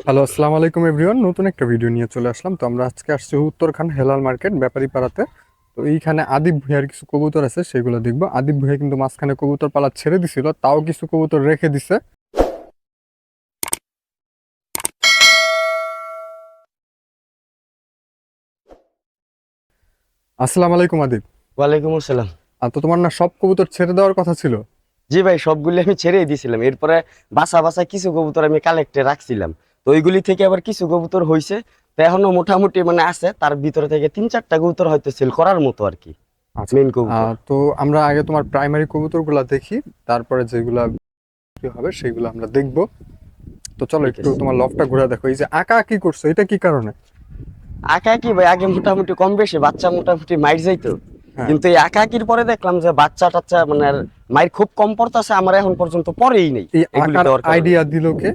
Hello আসসালামু আলাইকুম everyone নতুন একটা ভিডিও নিয়ে চলে আসলাম। তো আমরা আজকে আসছি উত্তরখান হেলাল মার্কেট ব্যাপারী পাড়াতে। তো এইখানে আদিব ভুঁইয়ার কিছু কবুতর আছে সেগুলো দেখব। আদিব ভুঁইয়া কিন্তু মাঝখানে কবুতর পালা ছেড়ে দিছিল তাও কিছু কবুতর রেখে দিছে। আসসালামু আলাইকুম আদিব। ওয়ালাইকুম আসসালাম। আর তো তোমার না সব কবুতর ছেড়ে দেওয়ার কথা ছিল? জি ভাই সবগুলি আমি ছেড়েই দিয়েছিলাম এরপরে বাসা বাসা কিছু কবুতর আমি কালেক্টে রাখছিলাম। তো ওইগুলি থেকে আবার কিছু কবুতর হয়েছে তো এখনও মোটামুটি মানে আছে তার ভিতরে থেকে তিন চারটা কবুতর হয়তো সেল করার মতো আর কি আচ্ছা। মেন কবুতর। তো আমরা আগে তোমার প্রাইমারি কবুতরগুলা দেখি তারপরে যেগুলা হবে সেগুলো আমরা দেখব। তো চলো একটু তোমার লফটা ঘুরে দেখো এই যে আঁকা কি করছ এটা কি কারণে? আঁকা কি ভাই আগে মোটামুটি কম বেশি বাচ্চা মোটামুটি মাইর যাইতো। হ্যাঁ। কিন্তু এই আঁকাকির পরে দেখলাম যে বাচ্চা টাচ্চা মানে মায়ের খুব কম পড়তেছে আমার এখন পর্যন্ত পরেই নেই। আইডিয়া দিল কে?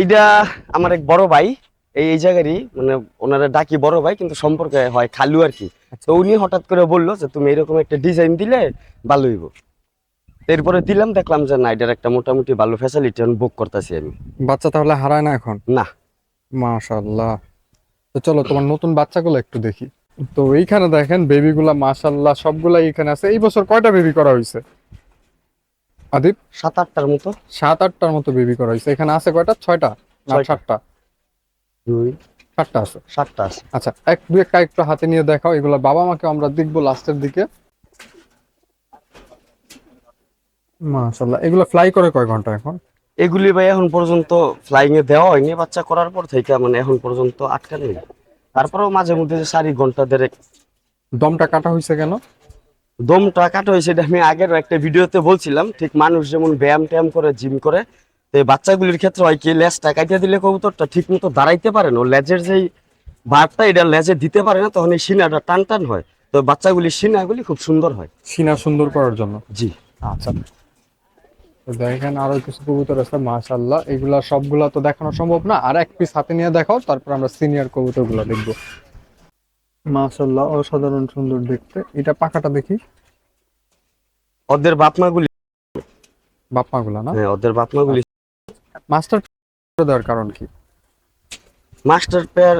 এইটা আমার এক বড় ভাই এই এই জায়গারই মানে ওনারা ডাকি বড় ভাই কিন্তু সম্পর্কে হয় খালু আর কি। তো উনি হঠাৎ করে বলল যে তুমি এরকম একটা ডিজাইন দিলে ভালো হইব। এরপরে দিলাম দেখলাম যে না এটার একটা মোটামুটি ভালো ফ্যাসিলিটি আমি বুক করতেছি আমি। বাচ্চা তাহলে হারায় না এখন? না। মাশাল্লাহ তো চলো তোমার নতুন বাচ্চাগুলো একটু দেখি। তো এইখানে দেখেন বেবিগুলা মাশাল্লাহ সবগুলা এখানে আছে। এই বছর কয়টা বেবি করা হয়েছে আদিব? সাত আটটার মতো। সাত আটটার মতো বেবি করা হয়েছে। এখানে আছে কয়টা? ছয়টা? না সাতটা। দুই। সাতটা আছে? সাতটা আছে। আচ্ছা এক দুই একটা একটু হাতে নিয়ে দেখাও। এগুলো বাবা মাকে আমরা দেখব লাস্টের দিকে। মাশাল্লাহ এগুলো ফ্লাই করে কয় ঘণ্টা এখন? এগুলি ভাই এখন পর্যন্ত ফ্লাইং এ দেওয়া হয়নি। বাচ্চা করার পর থেকে মানে এখন পর্যন্ত আটকা নেই তারপরেও মাঝে মধ্যে যে চারি ঘণ্টা দেড়েক দমটা কাটা হয়েছে কেন? দমটা কাটা হয়েছে এটা আমি আগের একটা ভিডিওতে বলছিলাম ঠিক মানুষ যেমন ব্যায়াম ট্যায়াম করে জিম করে তো এই বাচ্চাগুলির ক্ষেত্রে হয় কি লেজটা কাটিয়ে দিলে কবুতরটা ঠিক মতো দাঁড়াইতে পারে না লেজের যেই বারটা এটা লেজে দিতে পারে না তখন এই সিনাটা টান টান হয়। তো বাচ্চাগুলির সিনাগুলি খুব সুন্দর হয়। সিনা সুন্দর করার জন্য? জি। আচ্ছা। তো দেখেন আরও কিছু কবুতর আছে মাশাল্লাহ এগুলা সবগুলা তো দেখানো সম্ভব না। আর এক পিস হাতে নিয়ে দেখাও তারপর আমরা সিনিয়র কবুতরগুলা দেখব। মাশাল্লাহ অসাধারণ সুন্দর দেখতে। এটা পাখাটা দেখি। ওদের বাপমাগুলি। বাপ্পা গুলা না? হ্যাঁ ওদের বাপমাগুলি। মাস্টার দেওয়ার কারণ কি? মাস্টার পেয়ার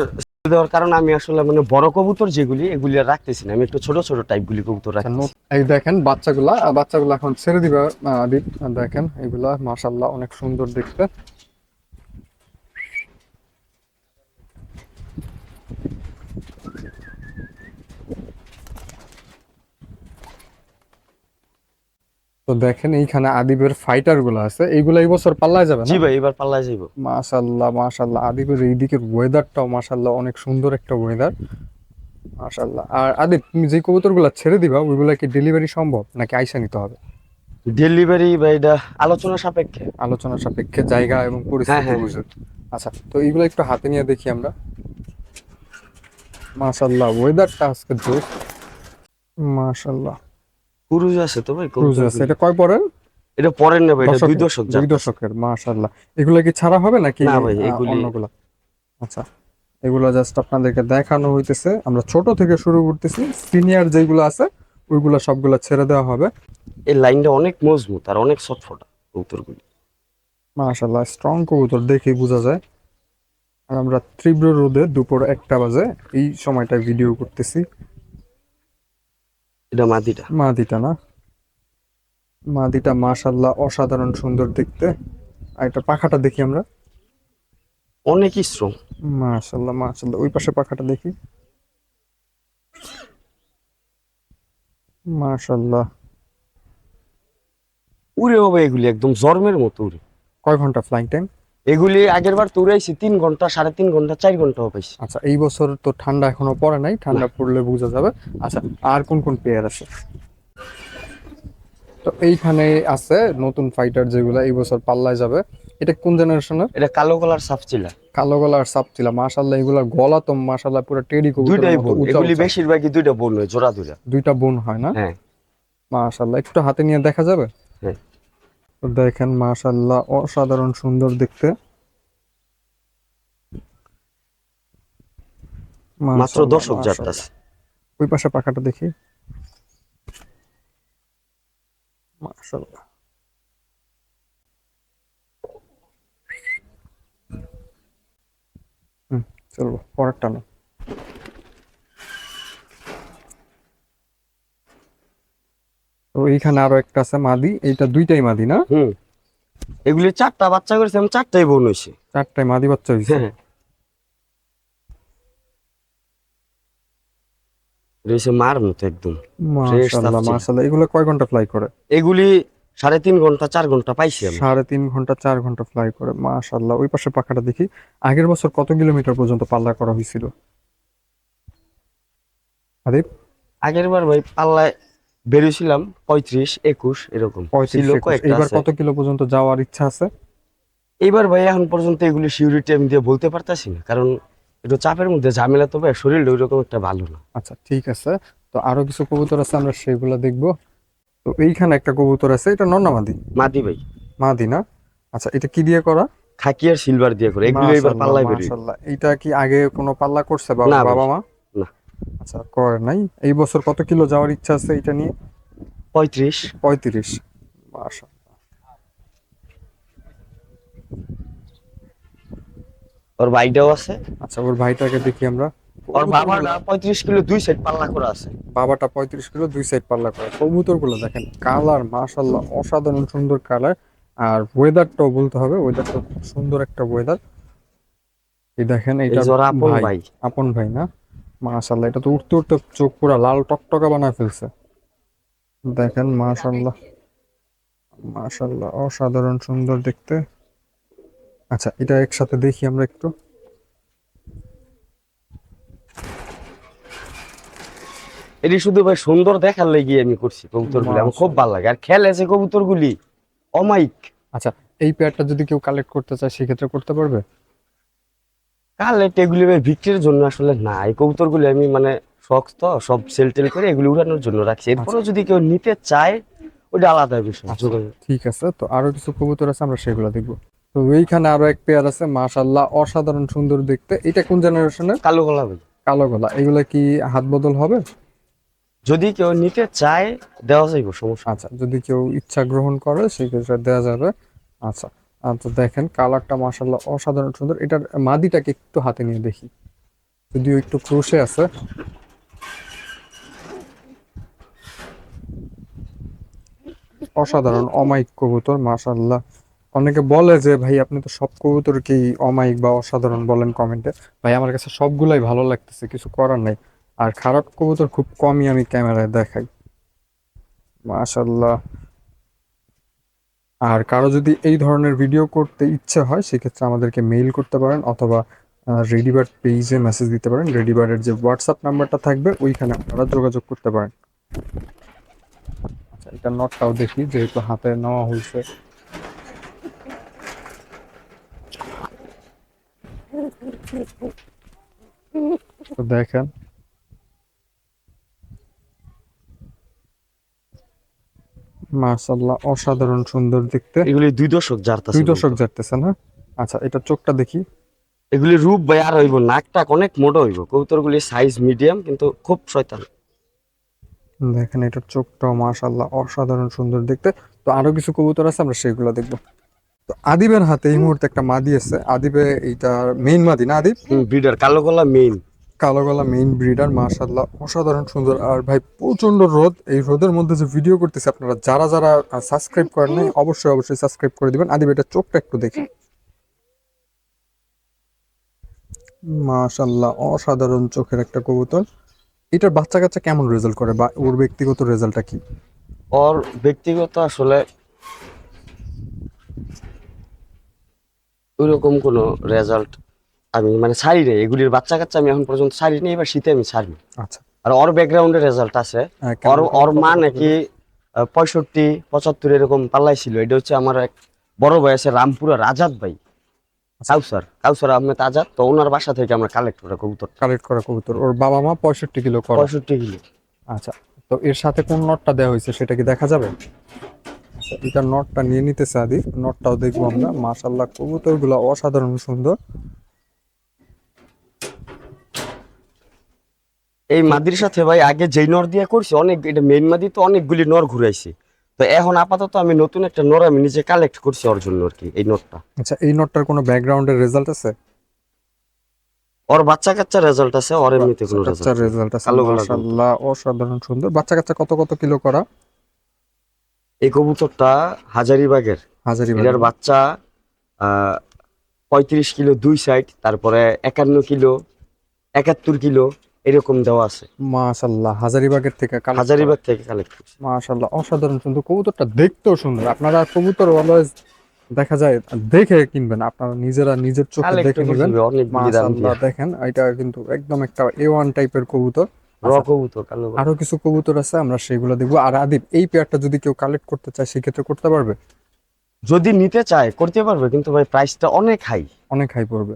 দেওয়ার কারণে আমি আসলে মানে বড় কবুতর যেগুলি এগুলি রাখতেছি না। আমি একটু ছোট ছোট টাইপগুলি কবুতর আচ্ছা, রাখছি এই দেখেন বাচ্চাগুলা বাচ্চাগুলা এখন ছেড়ে দিবে দেখেন এগুলা মাশাল্লাহ অনেক সুন্দর দেখতে। তো দেখেন এইখানে আদিবের ফাইটারগুলো আছে এইগুলা এই বছর পাল্লায় যাবে জি না ভাই এবার পাল্লায় যাইব। মাশাল্লাহ মাশাল্লাহ আদিবের এই দিকের ওয়েদারটাও মাশাল্লাহ অনেক সুন্দর একটা ওয়েদার মাশাল্লাহ আর আদিব তুমি যে কবুতরগুলা ছেড়ে দিবা ওইগুলা কি ডেলিভারি সম্ভব নাকি আইসা নিতে হবে? ডেলিভারি বা এটা আলোচনা সাপেক্ষে। আলোচনা সাপেক্ষে জায়গা এবং পরিস্থিতি হ্যাঁ, বুঝে আচ্ছা তো এইগুলো একটু হাতে নিয়ে দেখি আমরা। মাশাল্লাহ ওয়েদারটা আজকে জোস মাশাল্লাহ। ক্রুজ আছে তো ভাই ক্রুজ আছে। এটা কয় পরের? এটা পরের এটা দুই দশক দুই দশকের মাশাল্লাহ এগুলো কি ছাড়া হবে নাকি না ভাই, এগুলি- অন্যগুলা? আচ্ছা এগুলো জাস্ট আপনাদেরকে দেখানো হইতেছে। আমরা ছোট থেকে শুরু করতেছি। সিনিয়র যেগুলো আছে ওইগুলো সবগুলা ছেড়ে দেওয়া হবে। এই লাইনটা অনেক মজবুত আর অনেক ছটফটা কবুতরগুলি। মাশাল্লাহ স্ট্রং কবুতর দেখেই বোঝা যায়। আর আমরা তীব্র রোদে দুপুর একটা বাজে এই সময়টায় ভিডিও করতেছি। এটা মাদিটা। মাদিটা না? মাদিটা মাশাল্লাহ অসাধারণ সুন্দর দেখতে। আর এটা পাখাটা দেখি আমরা। অনেক স্ট্রং মাশাল্লাহ মাশাল্লাহ ওই পাশে পাখাটা দেখি। মাশাল্লাহ উড়ে হবে এগুলি একদম জর্মের মতো উড়ে। কয় ঘণ্টা ফ্লাইং টাইম এগুলি আগের বার তুড়াইছি তিন ঘণ্টা সাড়ে তিন ঘণ্টা চার ঘন্টাও পাইছি আচ্ছা এই বছর তো ঠান্ডা এখনও পড়ে নাই ঠান্ডা পড়লে বোঝা যাবে। আচ্ছা আর কোন কোন পেয়ার আছে? তো এইখানে আছে নতুন ফাইটার যেগুলো এই বছর পাল্লায় যাবে। এটা কোন জেনারেশনের এটা কালো কালার সাপচিলা কালো গলা আর সাপচিলা মাশাল্লাহ এগুলা গলা তো মাশাল্লাহ পুরো টেডি কবুতরের দুইটাই বোন এগুলি বেশিরভাগই দুইটা বোন হয় জোড়া দুইটা। দুইটা বোন হয় না? হ্যাঁ। মাশাল্লাহ একটু হাতে নিয়ে দেখা যাবে? হ্যাঁ। তো দেখেন মাশাল্লাহ অসাধারণ সুন্দর দেখতে। মাত্র দর্শক। যাত্রাছে ওই পাশে পাখাটা দেখি। মাশাআল্লাহ। চলবো পরেরটা না তো এইখানে আরও একটা আছে মাদি এইটা দুইটাই মাদি না? হুম। এগুলি চারটা বাচ্চা করেছে আমি চারটাই বোন হয়েছে। চারটায় মাদি বাচ্চা হয়েছে। রয়েছে মার মতো একদম। মাশাআল্লাহ এগুলো কয় ঘণ্টা ফ্লাই করে? এগুলি সাড়ে তিন ঘণ্টা চার ঘণ্টা পাইছি আমি। সাড়ে তিন ঘণ্টা চার ঘণ্টা ফ্লাই করে মাশাআল্লাহ। ওই পাশে পাখাটা দেখি। আগের বছর কত কিলোমিটার পর্যন্ত পাল্লা করা হয়েছিল? আদিব আগের বার ভাই পাল্লায় বেরিয়েছিলাম পঁয়ত্রিশ একুশ এরকম। আছে। কত কিলো পর্যন্ত যাওয়ার ইচ্ছা আছে? এইবার ভাই এখন পর্যন্ত এগুলি সিউরিটি আমি দিয়ে বলতে পারতাছি না কারণ একটু চাপের মধ্যে ঝামেলা তো ভাই শরীরটা ওইরকম একটা ভালো না। আচ্ছা ঠিক আছে। তো আরও কিছু কবুতর আছে আমরা সেগুলো দেখব। তো এইখানে একটা কবুতর আছে এটা নন্না মাদি? মাদি ভাই। মাদি না? আচ্ছা এটা কি দিয়ে করা? খাকি আর সিলভার দিয়ে করে এগুলো এবার মাশাআল্লাহ, পাল্লায় বেরিয়ে। মাশাআল্লাহ। এটা কি আগে কোনো পাল্লা করছে বাবা বাবা মা? না। আচ্ছা করে নাই। এই বছর কত কিলো যাওয়ার ইচ্ছা আছে এটা নিয়ে? পঁয়ত্রিশ। পঁয়ত্রিশ। মাশা ওর ভাইটাও আছে। আচ্ছা ওর ভাইটাকে দেখি আমরা। ওর বাবার পঁয়ত্রিশ কিলো দুই সাইড পাল্লা করা আছে। বাবাটা পঁয়ত্রিশ কিলো দুই সাইড পাল্লা করে। কবুতরগুলো দেখেন কালার মাশাল্লাহ অসাধারণ সুন্দর কালার। আর ওয়েদারটাও বলতে হবে ওয়েদারটা সুন্দর একটা ওয়েদার এই দেখেন এটা আপন ভাই ভাই। আপন ভাই না? মাশাল্লাহ এটা তো উঠতে উঠতে চোখ পুরা লাল টকটকা বানায় ফেলছে। দেখেন মাশাল্লাহ মাশাল্লাহ অসাধারণ সুন্দর দেখতে। আচ্ছা এটা একসাথে দেখি আমরা একটু। এটি শুধু ভাই সুন্দর দেখার লেগে আমি করছি কবুতরগুলি আমার খুব ভালো লাগে। আর খেলে যে কবুতরগুলি? অমাইক আচ্ছা এই পেয়ারটা যদি কেউ কালেক্ট করতে চায় সেক্ষেত্রে করতে পারবে? কালে এগুলি ভাই বিক্রির জন্য আসলে না এই কবুতরগুলি আমি মানে শখ তো সব সেল টেল করে এগুলি উড়ানোর জন্য রাখছি। এরপরেও যদি কেউ নিতে চায় ওটা আলাদা বিষয় আচ্ছা। ঠিক আছে তো আরও কিছু কবুতর আছে আমরা সেগুলো দেখব। তো এইখানে আরও এক পেয়ার আছে মাশাল্লাহ অসাধারণ সুন্দর দেখতে। এটা কোন জেনারেশনের কালো গলা ভাই কালো গলা। এগুলা কি হাত বদল হবে? যদি কেউ নিতে চায় দেওয়া যাইব সমস্যা আচ্ছা যদি কেউ ইচ্ছা গ্রহণ করে সেক্ষেত্রে দেওয়া যাবে। আচ্ছা আচ্ছা দেখেন কালারটা মাশাল্লাহ অসাধারণ সুন্দর। এটার মাদিটাকে একটু হাতে নিয়ে দেখি। যদিও একটু ক্রোশে আছে। অসাধারণ অমায়িক কবুতর মাশাল্লাহ অনেকে বলে যে, ভাই, আপনি তো সব কবুতরকেই অমায়িক বা অসাধারণ বলেন কমেন্টে। ভাই, আমার কাছে সবগুলাই ভালো লাগতেছে, কিছু করার নাই। আর খারাপ কবুতর খুব কমই আমি ক্যামেরায় দেখাই। মাশাল্লাহ আর কারও যদি এই ধরনের ভিডিও করতে ইচ্ছে হয়, সেক্ষেত্রে আমাদেরকে মেইল করতে পারেন অথবা রেডিবার্ড পেজে মেসেজ দিতে পারেন। রেডিবার্ডের যে হোয়াটসঅ্যাপ নাম্বারটা থাকবে, ওইখানে আপনারা যোগাযোগ করতে পারেন। আচ্ছা এটা নটটাও দেখি, যেহেতু হাতে নেওয়া হয়েছে তো দেখেন। অসাধারণ সুন্দর দেখতে। এগুলি দুই দশক দুই দশক না? আচ্ছা এটা চোখটা দেখি। এগুলি রূপ ভাই আর হইব নাকটা অনেক মোটা হইব। কবুতরগুলি সাইজ মিডিয়াম কিন্তু খুব শয়তান। দেখেন এটার চোখটাও মাশাল্লাহ অসাধারণ সুন্দর দেখতে। তো আরও কিছু কবুতর আছে আমরা সেগুলো দেখব। তো আদিবের হাতে এই মুহূর্তে একটা মাদি আছে। আদিবে এইটার মেইন মাদি না আদিব? ব্রিডার কালো গলা মেইন কালো গলা মেইন ব্রিডার মাশাল্লাহ অসাধারণ সুন্দর। আর ভাই প্রচণ্ড রোদ। এই রোদের মধ্যে যে ভিডিও করতেছে আপনারা যারা যারা সাবস্ক্রাইব করেন নাই অবশ্যই অবশ্যই সাবস্ক্রাইব করে দিবেন। আদিব এটা চোখটা একটু দেখি। মাশাল্লাহ অসাধারণ চোখের একটা কবুতর। এটার বাচ্চা কাচ্চা কেমন রেজাল্ট করে? বা ওর ব্যক্তিগত রেজাল্টটা কি? ওর ব্যক্তিগত আসলে ওইরকম কোনো রেজাল্ট আমি মানে ছাড়ি নেই। এগুলির বাচ্চা কাচ্চা আমি এখন পর্যন্ত ছাড়ি নেই এবার শীতে আমি ছাড়ি আচ্ছা। আর ওর ব্যাকগ্রাউন্ডে রেজাল্ট আছে। হ্যাঁ, ওর ওর মা নাকি পঁয়ষট্টি পঁচাত্তর এরকম পাল্লাই ছিল এটা হচ্ছে আমার এক বড় ভাই আছে রামপুরা রাজাত ভাই। কাউসার কাউসার আহমেদ আজাদ। তো ওনার বাসা থেকে আমরা কালেক্ট করা কবুতর। কালেক্ট করা কবুতর। ওর বাবা মা পঁয়ষট্টি কিলো পঁয়ষট্টি কিলো। আচ্ছা। তো এর সাথে কোন নটটা দেওয়া হয়েছে সেটা কি দেখা যাবে? আচ্ছা, এটা নটটা নিয়ে নিতেছে আদি। নটটাও দেখব আমরা। মাশাল্লাহ কবুতরগুলো অসাধারণ সুন্দর। এই মাদির সাথে ভাই আগে যেই নর দিয়ে করছি অনেক এটা মেইন মাদি তো অনেকগুলি নর ঘুরাইছি। তো এখন আপাতত আমি নতুন একটা নর আমি নিজে কালেক্ট করছি ওর জন্য আর কি এই নরটা আচ্ছা এই নটটার কোনো ব্যাকগ্রাউন্ডের রেজাল্ট আছে? ওর বাচ্চা কাচ্চা রেজাল্ট আছে ওর এমনিতে কোনো রেজাল্ট রেজাল্ট আছে। মাশাআল্লাহ অসাধারণ সুন্দর। বাচ্চা কাচ্চা কত কত কিলো করা? এই কবুতরটা হাজারিবাগের। হাজারিবাগের বাচ্চা আহ, পঁয়ত্রিশ কিলো দুই সাইড তারপরে একান্ন কিলো একাত্তর কিলো এরকম দেওয়া আছে। মাশাআল্লাহ হাজারিবাগের থেকে হাজারিবাগ থেকে কালেক্ট করছে। মাশাআল্লাহ অসাধারণ সুন্দর কবুতরটা দেখতেও সুন্দর। আপনারা কবুতর অলওয়েজ দেখা যায় দেখে কিনবেন আপনারা নিজেরা নিজের চোখে দেখে নেবেন। দেখেন এটা কিন্তু একদম একটা এ ওয়ান টাইপের কবুতর। র কবুতর কালো আরও কিছু কবুতর আছে আমরা সেগুলো দেখব। আর আদিব এই পেয়ারটা যদি কেউ কালেক্ট করতে চায় সেক্ষেত্রে করতে পারবে? যদি নিতে চায় করতে পারবে কিন্তু ভাই প্রাইসটা অনেক হাই অনেক হাই পড়বে।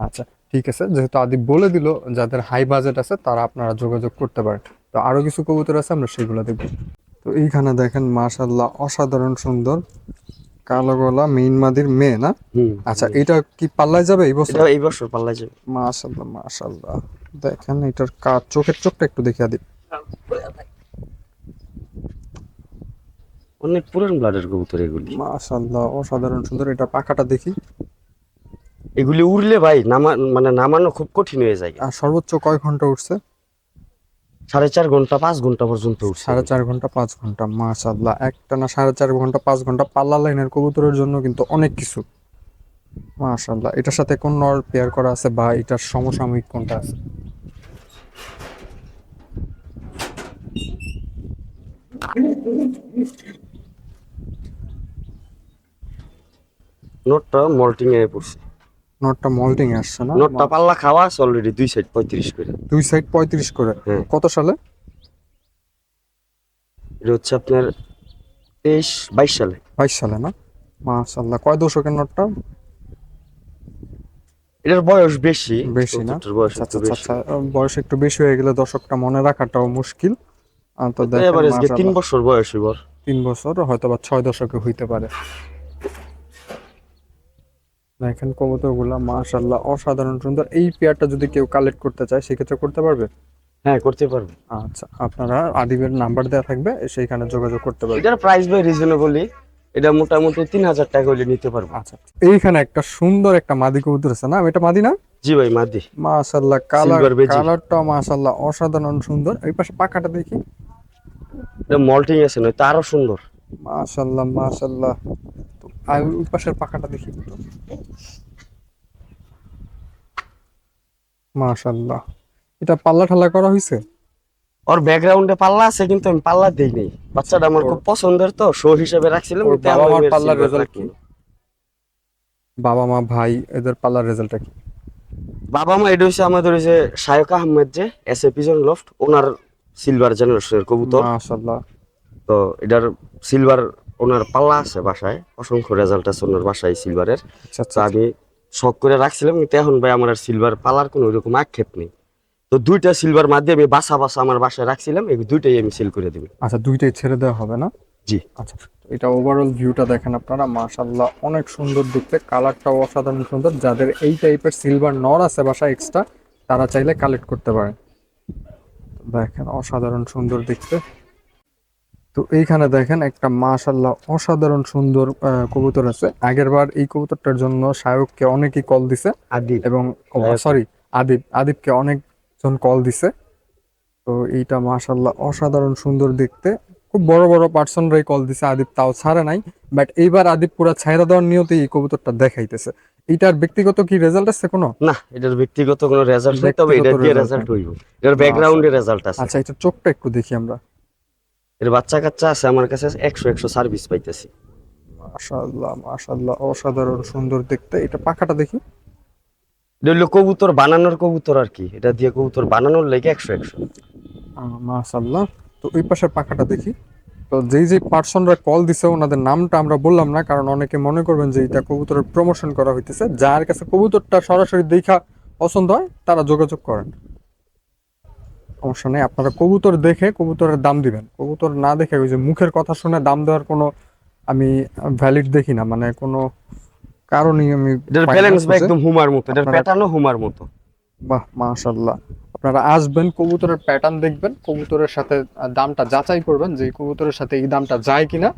আচ্ছা ঠিক আছে। যেহেতু আদিব বলে দিল যাদের হাই বাজেট আছে তারা আপনারা যোগাযোগ করতে পারেন। তো আরও কিছু কবুতর আছে আমরা সেগুলো দেখব। তো এইখানে দেখেন মাশাআল্লাহ অসাধারণ সুন্দর। কালো গলা মেইন মাদির মেয়ে না? আচ্ছা এটা কি পাল্লায় যাবে এই বছর? এই বছর পাল্লাই যাবে। মাশাআল্লাহ মাশাআল্লাহ। দেখেন এটার কাজ চোখের চোখটা একটু দেখে আদিব অনেক পুরান ব্লাডের কবুতর এগুলি। মাশাআল্লাহ অসাধারণ সুন্দর। এটা পাখাটা দেখি। এগুলি উড়লে ভাই নামা মানে নামানো খুব কঠিন হয়ে যায়। আর সর্বোচ্চ কয় ঘণ্টা উঠছে? সাড়ে চার ঘণ্টা পাঁচ ঘণ্টা পর্যন্ত সাড়ে চার ঘণ্টা পাঁচ ঘণ্টা মাশাআল্লাহ। একটা না সাড়ে চার ঘণ্টা পাঁচ ঘণ্টা পাল্লা লাইনের কবুতরের জন্য কিন্তু অনেক কিছু। মাশাআল্লাহ। এটার সাথে কোন নর পেয়ার করা আছে বা এটার সমসাময়িক কোনটা আছে? নোটটা মল্টিং এ পড়ছে। নটটা মল্টিং আসছে না? নোটটা পাল্লা খাওয়া আছে অলরেডি দুই সাইড পঁয়ত্রিশ করে। দুই সাইড পঁয়ত্রিশ করে। হ্যাঁ। কত সালে? এটা হচ্ছে আপনার তেইশ বাইশ সালে। বাইশ সালে না? মাশাআল্লাহ। কয় দশকের নটটা? এটার বয়স বেশি। বেশি না? বয়স আচ্ছা একটু আচ্ছা বেশি। আচ্ছা। বয়স একটু বেশি হয়ে গেলে দশকটা মনে রাখাটাও মুশকিল। তো তিন বছর বয়স এবার। তিন বছর হয়তো বা ছয় দশকে হইতে পারে। দেখেন কবুতরগুলা মাশাআল্লাহ অসাধারণ সুন্দর। এই পেয়ারটা যদি কেউ কালেক্ট করতে চায় সেক্ষেত্রে করতে পারবে? হ্যাঁ করতে পারবে। আচ্ছা আপনারা আদিবের নাম্বার দেওয়া থাকবে সেইখানে যোগাযোগ করতে পারবে এটার প্রাইস ভাই রিজনেবলি এটা মোটামুটি তিন হাজার টাকা হলে নিতে পারব। আচ্ছা এইখানে একটা সুন্দর একটা মাদি কবুতর আছে না? এটা মাদি না? জি ভাই মাদি। মাশাআল্লাহ কালার। কালারটা মাশাআল্লাহ অসাধারণ সুন্দর। এই পাশে পাখাটা দেখি। এটা মল্টিং আছে নয় আরও সুন্দর। তো আর ওই পাশের পাখাটা দেখি একটু। এটা পাল্লা ঠাল্লা করা হয়েছে ওর ব্যাকগ্রাউন্ডে পাল্লা আছে কিন্তু আমি পাল্লা দেই নাই। বাচ্চাটা আমার খুব পছন্দের তো শো হিসেবে রাখছিলাম কিন্তু বাবা এখন মার আমি পাল্লার result কি? বাবা মা ভাই এদের পাল্লার রেজাল্টটা কি? বাবা মা এটা হচ্ছে আমাদের যে শায়ক আহমেদ যে S A pigeon loft owner silver জেনারেশনের কবুতর। মাশাআল্লাহ তো এটার সিলভার ওনার পাল্লা আছে বাসায় অসংখ্য রেজাল্ট আছে ওনার বাসায় সিলভারের আচ্ছা তো আচ্ছা। আমি শখ করে রাখছিলাম কিন্তু এখন ভাই আমার আর সিলভার পালার কোনো ওইরকম আক্ষেপ নেই। তো দুইটা সিলভার মাধ্যমে আমি বাসা বাসা আমার বাসায় রাখছিলাম এই দুইটাই আমি সেল করে দিবি। আচ্ছা দুইটাই ছেড়ে দেওয়া হবে না? জি। আচ্ছা এটা ওভারঅল ভিউটা দেখেন আপনারা মাশাআল্লাহ অনেক সুন্দর দেখতে কালারটাও অসাধারণ সুন্দর। যাদের এই টাইপের সিলভার নর আছে বাসা এক্সট্রা তারা চাইলে কালেক্ট করতে পারেন। দেখেন অসাধারণ সুন্দর দেখতে। তো এইখানে দেখেন একটা মাশাআল্লাহ অসাধারণ সুন্দর কবুতর আছে। আগের বার এই কবুতরটার জন্য শায়ককে অনেকেই কল দিছে। আদি এবং সরি আদিব। আদিবকে অনেকজন কল দিছে। তো এইটা মাশাল্লাহ অসাধারণ সুন্দর দেখতে। খুব বড় বড় পার্সনরাই কল দিছে আদিব তাও ছাড়ে নাই। বাট এইবার আদিব পুরা ছাইরা দেওয়ার নিয়তেই এই কবুতরটা দেখাইতেছে। এইটার ব্যক্তিগত কি রেজাল্ট আছে কোনো? না এটার ব্যক্তিগত কোনো রেজাল্ট নেই তবে এটা দিয়ে রেজাল্ট হইব। এটার ব্যাকগ্রাউন্ডে রেজাল্ট আছে। আচ্ছা এটা চোখটা একটু দেখি আমরা। এর বাচ্চা কাচ্চা আছে আমার কাছে একশো একশো সার্ভিস পাইতেছি। অসাধারণ সুন্দর দেখতে। এটা পাখাটা দেখি। এটা হলো কবুতর বানানোর কবুতর আর কি। এটা দিয়ে কবুতর বানানোর লেগে একশো একশো। আহ, মাশাল্লাহ তো ওই পাশের পাখাটা দেখি। তো যেই যে পার্সনরা কল দিছে ওনাদের নামটা আমরা বললাম না কারণ অনেকে মনে করবেন যে এটা কবুতরের প্রমোশন করা হইতেছে। যার কাছে কবুতরটা সরাসরি দেখা পছন্দ হয় তারা যোগাযোগ করেন। সমস্যা নেই। আপনারা কবুতর দেখে কবুতরের দাম দিবেন। কবুতর না দেখে ওই যে মুখের কথা শুনে দাম দেওয়ার কোনো আমি ভ্যালিড দেখি না। মানে কোনো কারণই আমি এটার ব্যালেন্স বা একদম হুমার মতো। এটার প্যাটার্নও হুমার মতো। বাহ মাশাল্লাহ আপনারা আসবেন কবুতরের প্যাটার্ন দেখবেন কবুতরের সাথে দামটা যাচাই করবেন যে কবুতরের সাথে এই দামটা যায় কিনা।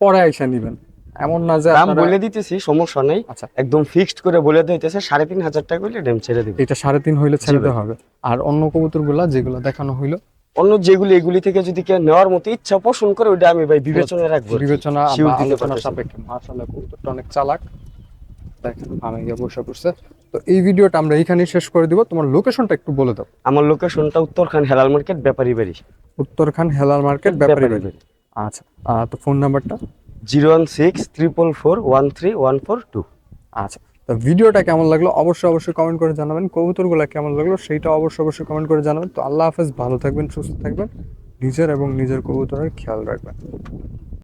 পরে আইসা নিবেন। এমন না যে দাম বলে দিতেছি সমস্যা নেই। আচ্ছা। একদম ফিক্সড করে বলে দিতেছে সাড়ে তিন হাজার টাকা হইলে ড্যাম ছেড়ে দিবে। এটা সাড়ে তিন হইলে ছেড়ে দেওয়া হবে। আর অন্য কবুতরগুলা যেগুলো দেখানো হইল? অন্য যেগুলি এগুলি থেকে যদি কেউ নেওয়ার মতো ইচ্ছা পোষণ করে ওইটা আমি ভাই রাখব বিবেচনা শিওর বা দিতে আলোচনা সাপেক্ষে। মাশাআল্লাহ কবুতরটা অনেক চালাক। দেখেন আমি গিয়ে বসে পড়ছে। তো এই ভিডিওটা আমরা এইখানেই শেষ করে দিব। তোমার লোকেশনটা একটু বলে দাও। আমার লোকেশনটা উত্তরখান হেলাল মার্কেট ব্যাপারী বাড়ি উত্তরখান হেলাল মার্কেট ব্যাপারী বাড়ি। আচ্ছা তো ফোন নাম্বারটা zero one six triple four one three one four two. আচ্ছা তো ভিডিওটা কেমন লাগল? অবশ্যই অবশ্যই কমেন্ট করে জানাবেন। কবুতরগুলো কেমন লাগল? সেইটা অবশ্যই অবশ্যই কমেন্ট করে জানাবেন। তো আল্লাহ হাফেজ, ভালো থাকবেন, সুস্থ থাকবেন। নিজের এবং নিজের কবুতরের খেয়াল রাখবেন।